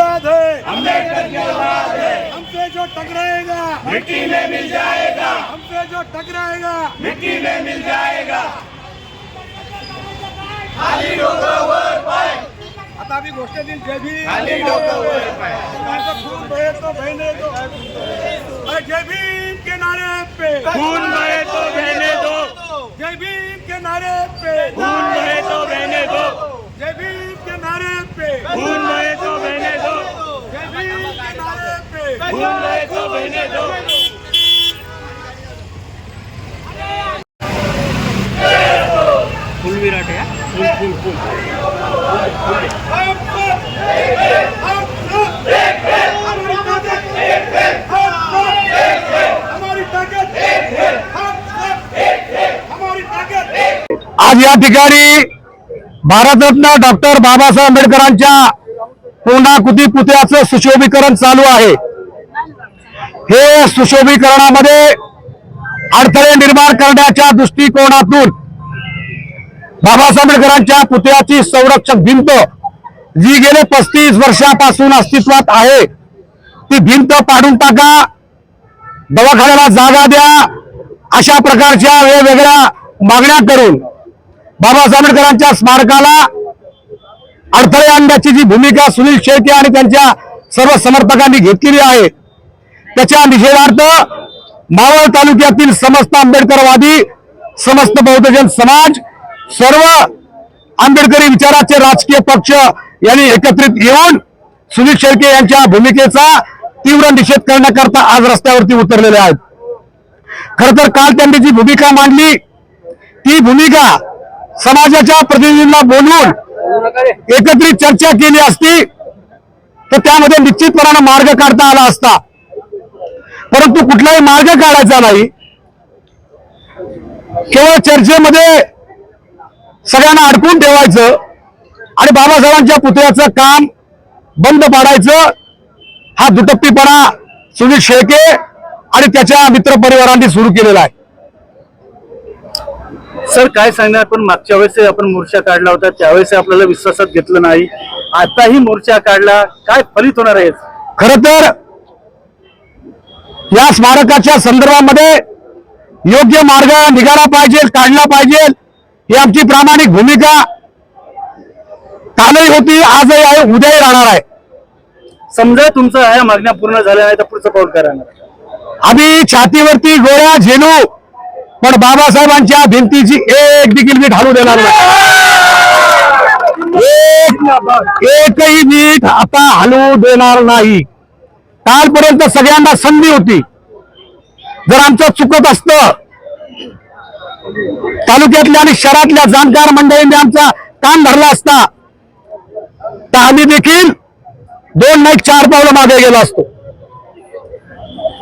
औलाद है। अंबेडकर की औलाद है। हमसे जो टकराएगा मिट्टी में मिल जाएगा। हमसे जो टकराएगा मिट्टी में मिल जाएगा। खाली डोकं पाय आता आम्ही जय भीम। खाली डोकं पाय खून बहे तो बहने दो। जय भीम के नारे पे। खून बहे तो बहने दो। जय भीम के नारे पे। खून बहे तो बहने दो। जय भीम के नारे पे। खून बहे आज या ठिकाणी भारतरत्न डॉक्टर बाबासाहेब आंबेडकरांच्या पूर्णाकृती पुतळ्याचं सुशोभीकरण चालू आहे. हे सुशोभीकरणामध्ये अडथळे निर्माण करण्याच्या दृष्टिकोनातून बाबासाहेब आंबेडकरांच्या पुतळ्याची संरक्षक भिंत जी गेले पस्तीस वर्षापासून अस्तित्वात आहे ती भिंत पाडून टाका. दवाखान्याला जागा द्या. अशा प्रकारच्या वेगवेगळ्या मागण्या करून बाबासाहेब आंबेडकरांच्या स्मारकाला अडथळे आणण्याची जी भूमिका सुनील शेळके आणि त्यांच्या सर्व समर्थकांनी घेतलेली आहे त्याच्या निषेधार्थ मावळ तालुक्यातील समस्त आंबेडकरवादी समस्त बहुजन समाज सर्व आंबेडकरी विचाराचे राजकीय पक्ष यांनी एकत्रित येऊन सुनील शेळके यांच्या भूमिकेचा तीव्र निषेध करण्याकरता आज रस्त्यावरती उतरलेले आहेत. खर तर काल त्यांनी जी भूमिका मांडली ती भूमिका समाजाच्या प्रतिनिधींना बोलवून एकत्रित चर्चा केली असती तर त्यामध्ये निश्चितपणानं मार्ग काढता आला असता. परंतु कुठलाही मार्ग काढायचा नाही. केवळ चर्चेमध्ये सगळ्यांना अडकून ठेवायचं आणि बाबासाहेबांच्या पुतळ्याचं काम बंद पाडायचं. हा दुटप्पीपणा सुनील शेळके आणि त्याच्या मित्रपरिवारांनी सुरू केलेला आहे. सर काय सांगणार? पण मागच्या वेळेस आपण मोर्चा काढला होता. त्यावेळेस आपल्याला विश्वासात घेतलं नाही. आताही मोर्चा काढला. काय फलित होणार आहे? खर तर या स्मारकाच्या संदर्भामध्ये योग्य मार्ग निघाला पाहिजे काढला पाहिजे. ही आमची प्रामाणिक भूमिका. कालही होती आजही आहे उद्याही राहणार आहे. समजा तुमचं ह्या मागण्या पूर्ण झाल्या नाही तर पुढचं पाऊल काय राहणार? आम्ही छातीवरती गोळ्या झेलू पण बाबासाहेबांच्या भिंतीची एक देखील मीठ हलू देणार नाही. एक- एकही मीठ आता हलवू देणार नाही. कालपर्यंत सगळ्यांना संधी होती. जर आमचं चुकत असतं तालुक्यातल्या आणि शहरातल्या जाणकार मंडळींनी आमचा कान धरला असता तर आम्ही देखील दोन नाही चार पावलं मागे गेलो असतो.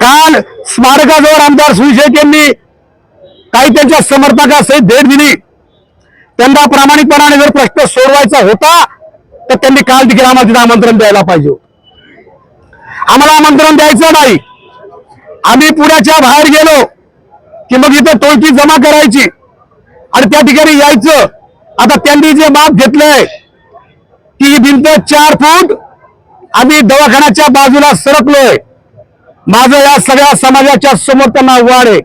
काल स्मारकाजवळ आमदार सुशेख यांनी काही त्यांच्या समर्थकासहित भेट दिली. त्यांना प्रामाणिकपणाने जर प्रश्न सोडवायचा होता तर त्यांनी काल देखील आम्हाला तिथे आमंत्रण द्यायला पाहिजे होतं. आम्हाला आमंत्रण द्यायचं नाही. आम्ही पुण्याच्या बाहेर गेलो की मग इथं टोळकी जमा करायची. आणि त्या ठिकाणी यायचं. आता त्यांनी जे माप घेतलंय की ही भिंत चार फूट आम्ही दवाखान्याच्या बाजूला सरकलोय. माझं या सगळ्या समाजाच्या समोर त्यांना आव्हान आहे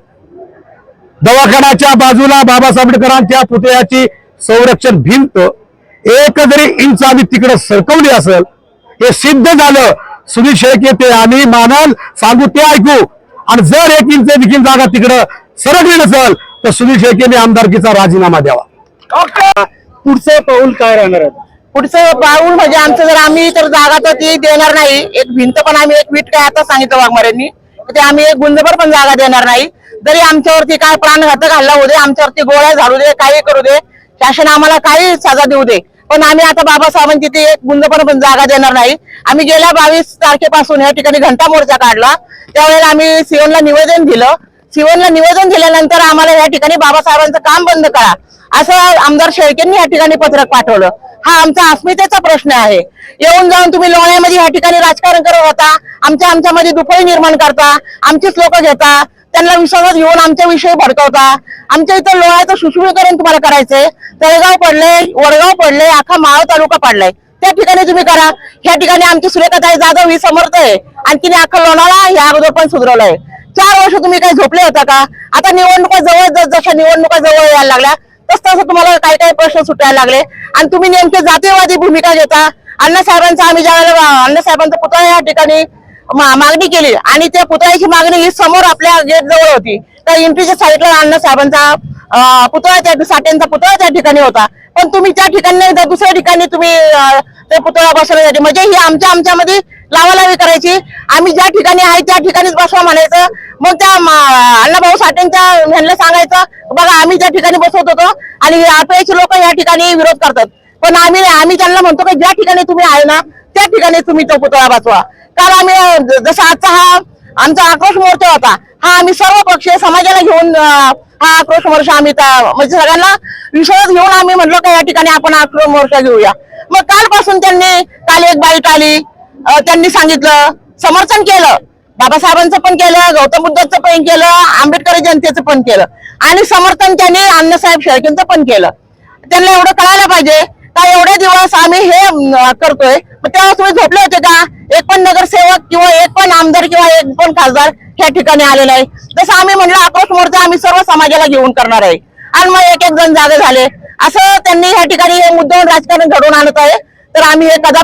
दवाखान्याच्या बाजूला बाबासाहेब आंबेडकरांच्या पुतळ्याची संरक्षण भिंत एक जरी इंच आम्ही तिकडे सरकवली असेल हे सिद्ध झालं. सुनील शेळके ते आम्ही मानल सांगू ते ऐकू. आणि जर एक इंच देखील जागा तिकडं सरकली नसेल तर सुनील शेळकेने आमदारकीचा राजीनामा द्यावा. पुढचं पाऊल काय राहणार आहे? पुढचं पाऊल म्हणजे आमचं जर आम्ही तर जागा तर ती देणार नाही. एक भिंत पण आम्ही एक वीट काय आता सांगितलं वाघमाऱ्यांनी ते आम्ही एक गुंजभर पण जागा देणार नाही. जरी आमच्यावरती काय प्राणघातक हल्ला होऊ दे आमच्यावरती गोळ्या झाडू दे काही करू दे शासन आम्हाला काही सजा देऊ दे. पण आम्ही आता बाबासाहेबांची तिथे एक गुंजभर पण जागा देणार नाही. आम्ही गेल्या बावीस तारखेपासून या ठिकाणी घंटा मोर्चा काढला. त्यावेळेला आम्ही सिवनला निवेदन दिलं. सिओनला निवेदन दिल्यानंतर आम्हाला या ठिकाणी बाबासाहेबांचं काम बंद करा. असं आमदार शेळकेंनी या ठिकाणी पत्रक पाठवलं. हा आमचा अस्मितेचा प्रश्न आहे. येऊन जाऊन तुम्ही लोण्यामध्ये या ठिकाणी राजकारण करत होता. आमच्या आमच्यामध्ये दुफळी निर्माण करता. आमचीच लोक घेता. त्यांना विश्वासात घेऊन आमच्या विषयी भडकवता. आमच्या इथं लोण्याचं सुशुळीकरण तुम्हाला करायचंय. तळेगाव पडले वडगाव पडले अख्खा माळ तालुका पडलाय. त्या ठिकाणी तुम्ही करा. ह्या ठिकाणी आमची सुरेखाताई जाधव ही समर्थ आहे आणि तिने अख्खा लोणावळा ह्या अगोदर पण सुधारवलंय. चार वर्ष तुम्ही काही झोपले होता का? आता निवडणुका जवळ जस जशा निवडणुका जवळ यायला लागल्या तस तसं तुम्हाला काही काही प्रश्न सुटायला लागले. आणि तुम्ही नेमके जातीयवादी भूमिका घेता. अण्णासाहेबांचा आम्ही ज्यावेळेला अण्णासाहेबांचा पुतळा या ठिकाणी मा- मागणी केली. आणि त्या पुतळ्याची मागणी ही समोर आपल्या गेट जवळ होती. तर एमपीच्या साईडला अण्णासाहेबांचा पुतळा त्या साठ्यांचा पुतळा त्या ठिकाणी होता. पण तुम्ही त्या ठिकाणी दुसऱ्या ठिकाणी तुम्ही ते पुतळा बसवण्यासाठी म्हणजे ही आमच्या आमच्यामध्ये लावालावी करायची. आम्ही ज्या ठिकाणी आहे त्या ठिकाणीच बसवा म्हणायचं. मग त्या अण्णाभाऊ साठेंच्या ह्यांना सांगायचं बघा आम्ही ज्या ठिकाणी बसवत होतो आणि आठवड्याची लोक या ठिकाणी विरोध करतात. पण आम्ही आम्ही त्यांना म्हणतो की ज्या ठिकाणी तुम्ही आहे ना त्या ठिकाणी तुम्ही तो पुतळा बसवा. कारण आम्ही जसा आजचा हा आमचा आक्रोश मोर्चा होता हा आम्ही सर्व पक्षीय समाजाला घेऊन हा आक्रोश मोर्चा आम्ही म्हणजे सगळ्यांना विश्वास घेऊन आम्ही म्हटलं का या ठिकाणी आपण आक्रोश मोर्चा घेऊया. मग कालपासून त्यांनी काल एक बाईट आली त्यांनी सांगितलं समर्थन केलं. बाबासाहेबांचं पण केलं गौतम बुद्धांचं पण केलं आंबेडकर जनतेचं पण केलं. आणि समर्थन त्यांनी अण्णासाहेब शेळकेंचं पण केलं. त्यांना एवढं कळायला पाहिजे का एवढे दिवस आम्ही हे करतोय? तेव्हा तुम्ही झोपले होते का? एक पण नगरसेवक किंवा एक पण आमदार किंवा एक पण खासदार ह्या ठिकाणी आलेला आहे जसं आम्ही म्हणलं आक्रोश मोर्चा आम्ही सर्व समाजाला घेऊन करणार आहे. आणि मग एक एक जण जागे झाले. असं त्यांनी ह्या ठिकाणी हे मुद्द्यावर राजकारण घडवून आणत आहे. तर आम्ही हे कदा